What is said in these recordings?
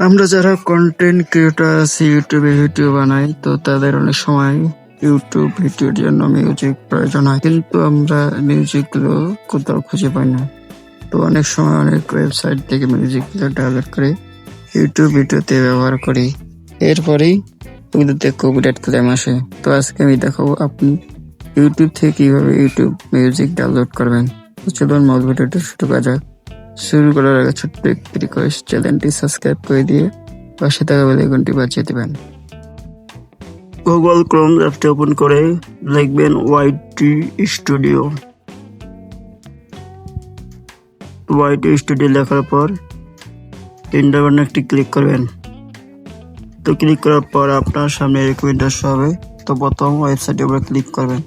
আমরা যারা content creator আছি ইউটিউবে ভিডিও বানাই, তো তাদের অনেক সময় ইউটিউব ভিডিওর জন্য মিউজিক প্রয়োজন হয়। কিন্তু আমরা মিউজিকগুলো কোথাও খুঁজে পাই না। তো অনেক সময় অনেক ওয়েবসাইট থেকে মিউজিকগুলো ডাউনলোড করে ইউটিউব ভিডিওতে ব্যবহার করি। এরপরেই ওগুলোতে কপিরাইট ক্লেম আসে তো আজকে আমি দেখাবো আপনি ইউটিউব থেকে কীভাবে ইউটিউব মিউজিক ডাউনলোড করবেন। চলুন মূল ভিডিওটা শুরু করা যাক। শুরু করার আগে ছোট্ট একটি রিকোয়েস্ট চ্যানেলটি সাবস্ক্রাইব করে দিয়ে পাশে থাকা বেল আইকনটি বাজিয়ে দিবেন। গুগল ক্রোম অ্যাপটি ওপেন করে লিখবেন ওয়াইটি স্টুডিও ওয়াইটি স্টুডিও লেখার পর তিনটা বাটনে একটি ক্লিক করবেন। তো ক্লিক করার পর আপনার সামনে রেকমেন্ড আসা হবে। তো প্রথম ওয়েবসাইটের উপরে ক্লিক করবেন।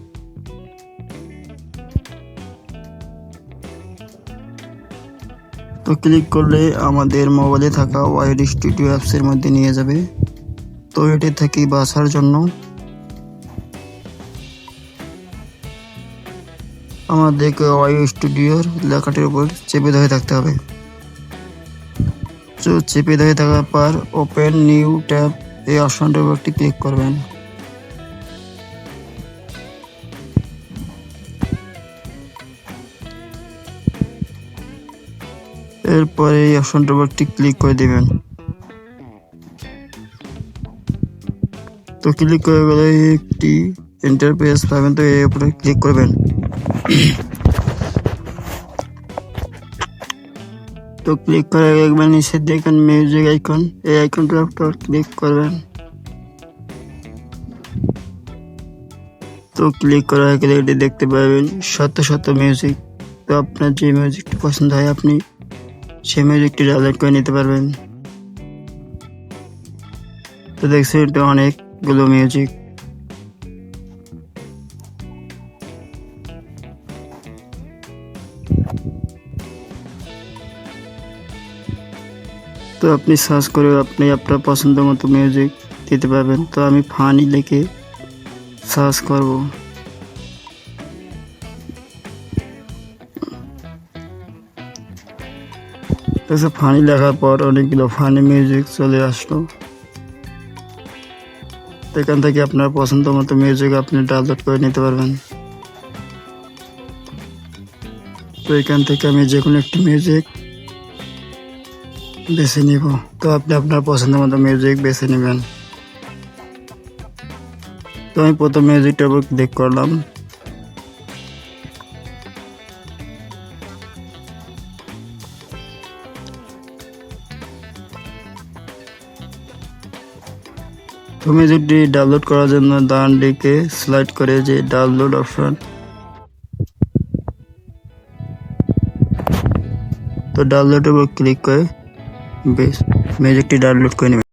তো ক্লিক করলে আমাদের মোবাইলে থাকা ওয়াইড স্টুডিও অ্যাপসের মধ্যে নিয়ে যাবে। তো এটি থেকে বাছার জন্য আমাদেরকে ওয়াই স্টুডিওর লেখাটির উপর চেপে ধরে থাকতে হবে। তো চেপে ধরে থাকার পর ওপেন নিউ ট্যাব এই অপশনটার উপর একটি ক্লিক করবেন। এরপরে এই অপশনটার উপর ক্লিক করে দিবেন। তো ক্লিক করে গেলে একটি ইন্টারফেস পাবেন, তো এর উপরে ক্লিক করবেন। তো ক্লিক করে একবার নিচে দেখেন মিউজিক আইকন এই আইকনটার উপর ক্লিক করবেন। তো ক্লিক করার গেলে এটি দেখতে পাবেন শত শত মিউজিক তো আপনার যে মিউজিকটি পছন্দ হয়, আপনি সেই মিউজিকটি ডাউনলোড করে নিতে পারবেন। তো দেখছি এটা অনেকগুলো মিউজিক তো আপনি সার্চ করে আপনি আপনার পছন্দ মতো মিউজিক দিতে পারবেন। তো আমি ফানি লিখে সার্চ করব। তো ফানি লেখার পর অনেকগুলো ফানি মিউজিক চলে আসলো। এখান থেকে আপনার পছন্দ মতো মিউজিক আপনি ডাউনলোড করে নিতে পারবেন। তো এখান থেকে আমি যে কোনো একটি মিউজিক বেছে নিব। তো আপনি আপনার পছন্দ মতো মিউজিক বেছে নেবেন। তো আমি প্রথম উপর ক্লিক করলাম। তো যদি ডাউনলোড করার জন্য ডান দিকে স্লাইড করে যে ডাউনলোড অপশন তো ডাউনলোড উপর ক্লিক করে বেশ মিউজিকটি ডাউনলোড করে নেবেন